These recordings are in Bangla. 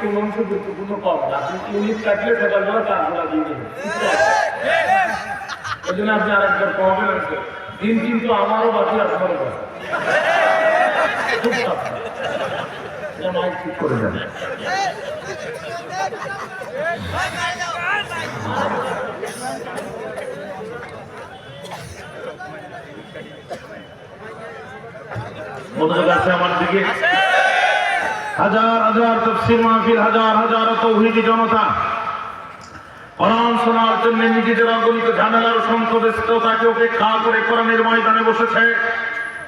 সেই মাহফিল কোনো অংশ গুরুত্বপূর্ণ পাবেন আপনি ইউনিট কাটলে সকালবেলা কাজগুলা দিয়ে দেবেন এই জন্য আপনি আরেকবার কমাবেন আছে দিন কিন্তু আমারও বাকি আপনারও বাকি খুব ঠিক করে আছে আমার দিকে। হাজার হাজার তফসির মাহফিল, হাজার হাজার তৌহিদি জনতা। কোরআন শোনার জন্য নিজেদের অগণিত ঝামেলার অসংখ্য ব্যস্ততাকে উপেক্ষা করে কোরআনের ময়দানে বসেছে।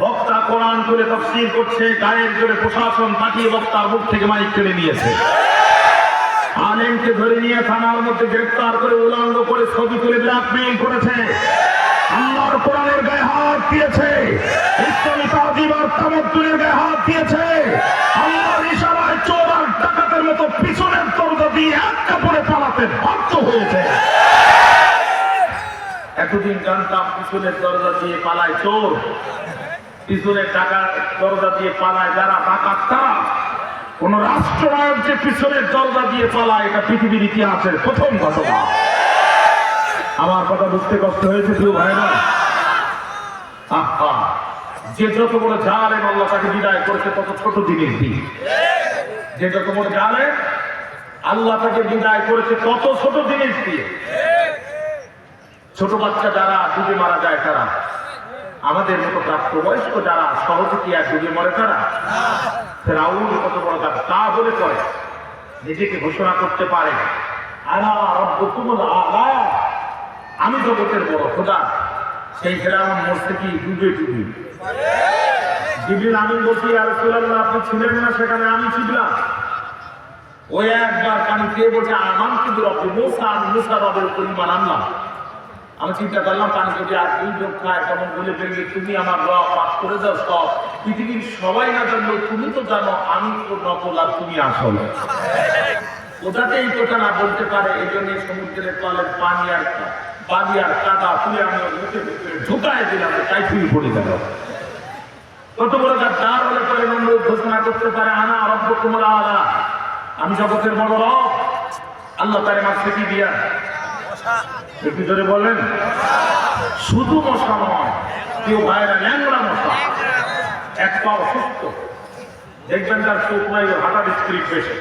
বক্তা কোরআন করে তফসির করছে, গায়ের জোরে প্রশাসন পাঠিয়ে বক্তার মুখ থেকে মাইক কেড়ে নিয়েছে। আলেমকে ধরে নিয়ে থানার মধ্যে গ্রেফতার করে উলঙ্গ করে ছবি তুলে ব্ল্যাকমেইল করেছে। আল্লাহর কোরআনের গায়ে হাত দিয়েছে। ইসলামী তাজিম আর তামাদ্দুনের গায়ে হাত দিয়েছে। এতদিন জানতাম পিছনের দরজা দিয়ে পালায় চোর। পিছনের টাকা দরজা দিয়ে পালায় যারা ডাকাত তারা কোন রাষ্ট্রনায়ক যে পিছনের দরজা দিয়ে পালায়, এটা পৃথিবীর ইতিহাসের প্রথম ঘটনা। আমার কথা বুঝতে কষ্ট হয়েছে কেউ ভাইরা আহা! যে যত বড় জালেম আল্লাহ তাকে বিদায় করেছে, তত ছোট জিনিস দিয়ে যে যত বড় জালেম আল্লাহ তাকে বিদায় করেছে, তত ছোট জিনিস দিয়ে। ছোট বাচ্চা যারা ডুবে মারা যায় তারা। আমাদের মতো প্রাপ্তবয়স্ক যারা, সহজে কি আর ডুবে মরে তারা? ফেরাউন কত বড় কাজ তা হলে পরে নিজেকে ঘোষণা করতে পারে। আমি জগতের বড় খোদা। সেই ফেরাউন মরছে কি? ডুবে ডুবে। জিবরিল আমিন বলছি আর রাসূলুল্লাহ, আপনি ছিলেন না, সেখানে আমি ছিলাম। ওই একবার পানি কে বলছে আমান কিন্তু রব্বি মুসা, আমি মুসা রবের পরিমাণ আনলাম। আমি চিন্তা করলাম পানি যদি আর দুই লোক খায়, তখন বলে ফেলবে, তুমি আমার রব পাঠ করে দাও সব। পৃথিবীর সবাই না জানলো, তুমি তো জানো, আমি তো নকল, আর তুমি আসল। ওটাতে এই কথা না বলতে পারে এই জন্য সমুদ্রের তলের পানি আর বালি আর কাদা তুলে আমি ওর মুখের ঢুকায় দিলাম তাই তুমি পড়ে গেল। কত বড় গাদ্দার হলে পরে নমরুদ ঘোষণা করতে পারে, আনা রব্ব কুমলা আলা। আমি জগতের বড় রব আল্লাহ তারে মারছে কি দিয়া একটু জোরে বলেন শুধু মশলা নয়, কেউ ভাইরা ল্যাংড়া মশলা এক পা অসুস্থ। দেখবেন তার চোখ নাই, ওর হাঁটা বেশি